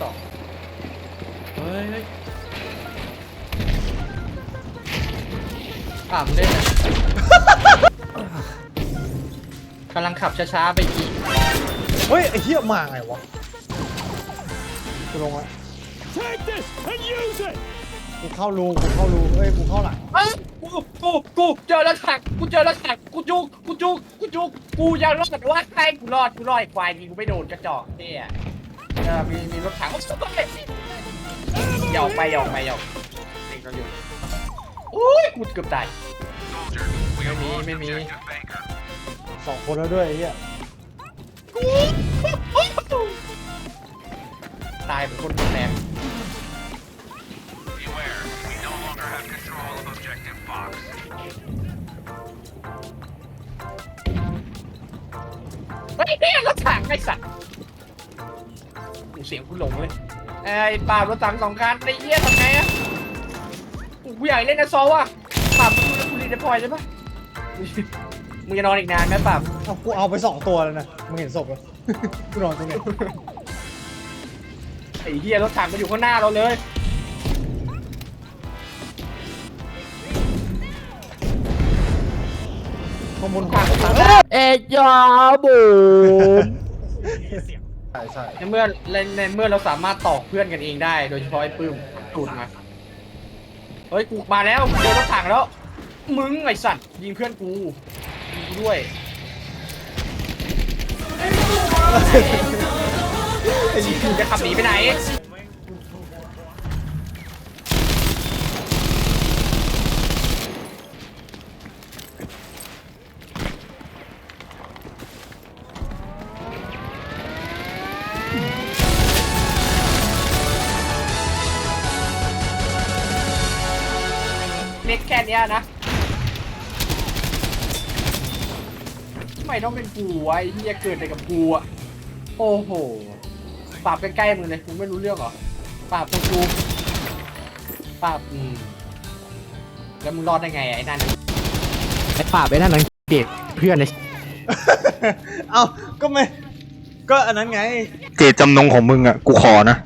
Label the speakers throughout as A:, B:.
A: สองเฮ้ยเฮ้ยอ่ามงเล่นอะกำลังขับช้าๆไปอีก
B: เฮ้ยไอ้เหี้ยมาไงวะกูลงละ
C: Take this and use it!
B: กูเข้ารูกูเข้ารูเอ้ยกูเข้าหลัง
A: เอ้ยกูกูกูเจอรถถังกูเจอรถถังกูจุกกูจุกกูจุกกูยังรอดว่าใครกูรอดกูรอดไอ้ควายยิงกูไม่โดนกระจอกเนี่ยเออมีมีรถถังโอ้สุดยอดเลยหยอกไปหยอกไปหยอกเด็กเราอยู่อุ้ยกูเกือบตายไม่มีไม่มี
B: สองคนแล้วด้วยไอ้เหี้ย
A: ตายเป็นคนแรง
D: Beware, we no longer have control of Objective Fox.
A: เฮ้ยเนี่ยรถถังไอ้สัตว์ เสียงกูหลงเลยไอ้ปราบรถถังสองคันไอ้เหี้ยทำไงอะกูอยากเล่นนะซอว่ะปราบมึงแล้วกูรีเดพอยได้ปะมึงจะนอนอีกนานไหมปราบ
B: เอากูเอาไปสองตัวแล้วนะมึงเห็นศพปะกูนอนตรงเนี้ย
A: ไอ้เหี้ยรถถังมันอยู่ข้างหน้าเราเลย
B: ข้างบน
A: ถังถัง
C: เอ็ยาบู
B: ใช่ใช่
A: ในเมื่อในเมื่อเราสามารถตอกเพื่อนกันเองได้ โดยเฉพาะไอ้ปื้มตูดมาเฮ้ยกูมาแล้วเจอรถถังแล้ว มึงไอ้สัตว์ยิงเพื่อนกูยิงกูด้วย
B: ไอ้เหี้ย
A: มึงจะขับหนีไปไหน เล็กแค่เนี้ยนะทำไมต้องเป็นกูวะไอ้เหี้ยเกิดอะไรกับกูอะโอ้โหปราบใกล้ๆมึงเลยมึงไม่รู้เรื่องเหรอปราบตรงกูปราบอืมแล้วมึงรอดได้ไงอะไอ้นั่น
C: ไอ้ป่าไปนั่นนังเด็กเพื่อนใน
B: เอ้าก็ไม่ ก็อันนั้นไง
E: เจตจำนงของมึงอะ กูขอนะ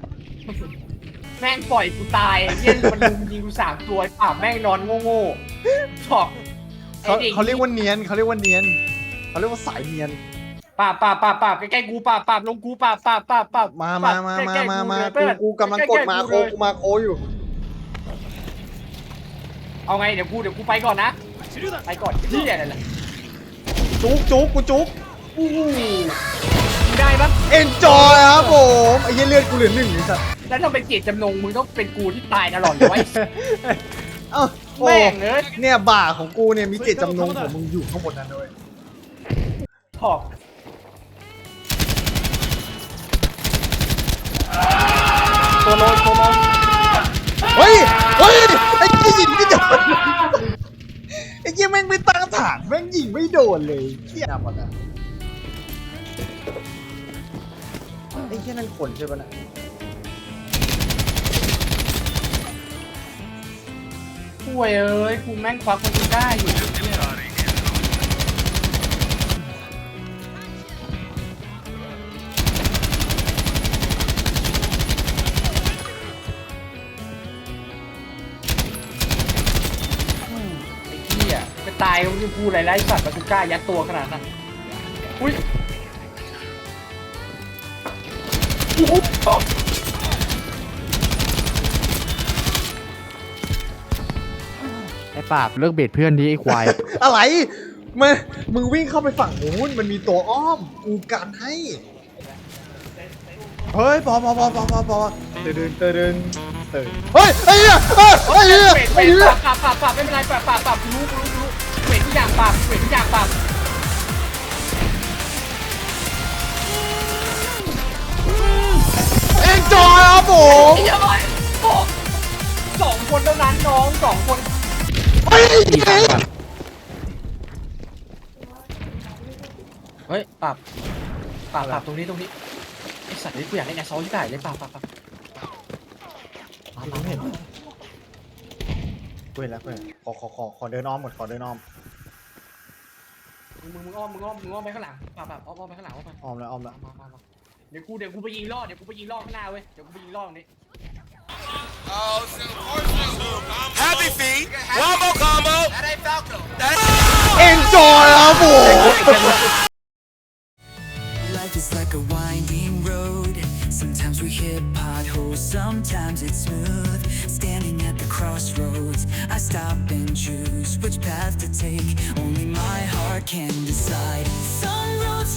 A: แม่งปล่อยกูตายไอ้เหี้ยมันลุมยิงกูสามตัวไอ้ปราบแม่งนอนโง่ๆถอกไอ้
B: เขา
A: ด็ก
B: เขาเรียกว่าเนียนเขาเรียกว่าเนียนเขาเรียกว่าสายเนียน
A: ปราบปราบปราบปราบใกล้ๆกูปราบปราบลงกูปราบปราบปราบปราบ
B: มามามา
A: ใก
B: มา
A: ล้ๆ
B: มามา
A: เลยเพื่
B: กู
A: อน
B: กูกำลังกดมาโค
A: ใล้ๆ
B: กูมาโคอยู่
A: เอาไงเดี๋ยวกูเดี๋ยวกูไปก่อนนะไปก่อนที่อะไรล่ะ
B: จุกจุกกูจุก
A: อู้หู ได้ปะ
B: เอ็นจอยครับผมไอ้เหี้ยเลือดกูเหลือหนึ่งไอ้สัส
A: แล้วถ้าเป็นเจตจำนงมึงต้องเป็นกูที่ตายตลอดเลยไว้
B: เอ้าโอ้
A: แม่งเอ้ย
B: เนี่ยบ่าของกูเนี่ยมีเจตจำนงของมึงอยู่ข้างบนนั้นด้วย
A: ถอกตัวโลยตัวโลย
B: เฮ้ยเฮ้ยไอ้เหี้ยยิงไม่โดนไอ้เหี้ยแม่งไม่ตั้งฐานแม่งยิงไม่โดนเลยเหี้ยหมดอะ ไอ้เหี้ยนั่นคนใช่ปะน่ะ
A: ป่วยเอ้ยกูแม่งควักคนกูได้อยู่อืมไอ้เหี้ยจะตายก็ไม่รู้กูอะไรไร้สัตว์มากูกล้ายัดตัวขนาดนั้นอุ้ย
C: ไอ้ป่าเลิกเบ็ดเพื่อนดีไอ้ควาย
B: อะไรมึงมึงวิ่งเข้าไปฝั่งนู้นมันมีตัวอ้อม กูกันให้ เฮ้ยพอพอพอพอพอพอเดินเดินเดินเดินเดินเฮ้ยไอ้เหี้ยเฮ้ยไอ้เหี้ย
A: เวทเว
B: ไอ้
A: ท
B: เหี้ย
A: ปราบปราบปราบปราบไม่เป็นไรปราบปราบปราบกูรู้กูรู้กูรู้เวททุกอย่างปราบเวททุกอย่างปราบ
B: ม
A: เฮ้ยโอ้สองคนเท่านั้นน้องสองคน
B: เฮ้ยเฮ้ย
A: เฮ้ยปราบปราบปราบตรงนี้ตรงนี้ไอสัตว์นี่กูอยากเล่นแอสซอลที่ได้เลยปราบปราบปราบ
B: กูเห็นกูเห็นแล้วกูเห็นขอขอขอขอเดินอ้อมหมดขอเดินอ้อม
A: มึงมึงมึงอ้อมมึงอ้อมมึงอ้อมไปข้างหลังปราบปราบอ้อมอ้อมไปข้างหลังอ้อมไป
B: อ้อมแล้วอ้อมแล้ว
A: มามามา เดี๋ยวกูเดี๋ยวกูไปยิงล่อเดี๋ยวกูไปยิงล่อข้างหน้าเว้ยเดี๋ยวกูไปยิงล่อตรงนี้
F: Happy feet. One more combo. That ain't Falco. That
B: เอ็นจอยครับผม
G: Life is like a winding road. Sometimes we hit potholes, sometimes it's smooth. Standing at the crossroads, I stop and choose which path to take. Only my heart can decide. Some roads